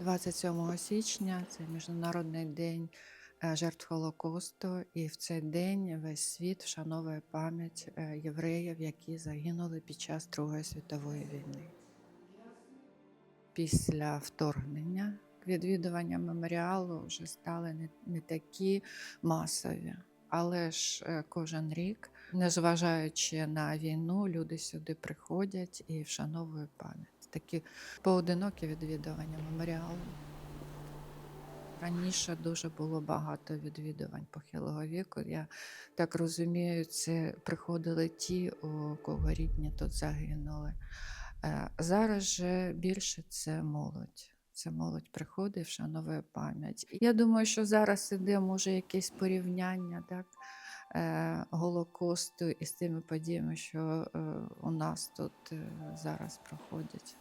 27 січня це Міжнародний день е, жертв Голокосту, і в цей день весь світ вшановує пам'ять е, євреїв, які загинули під час Другої світової війни. Після вторгнення відвідування меморіалу вже стали не, не такі масові. Але ж е, кожен рік, незважаючи на війну, люди сюди приходять і вшановують пам'ять. Такі поодинокі відвідування меморіалу. Раніше дуже було багато відвідувань похилого віку. Я так розумію, це приходили ті, у кого рідні тут загинули. Е, Зараз же більше це молодь. Це молодь приходить, вшановує пам'ять. Я думаю, що зараз іде може якесь порівняння так, е, і з тими подіями, що е, у нас тут е, зараз проходять.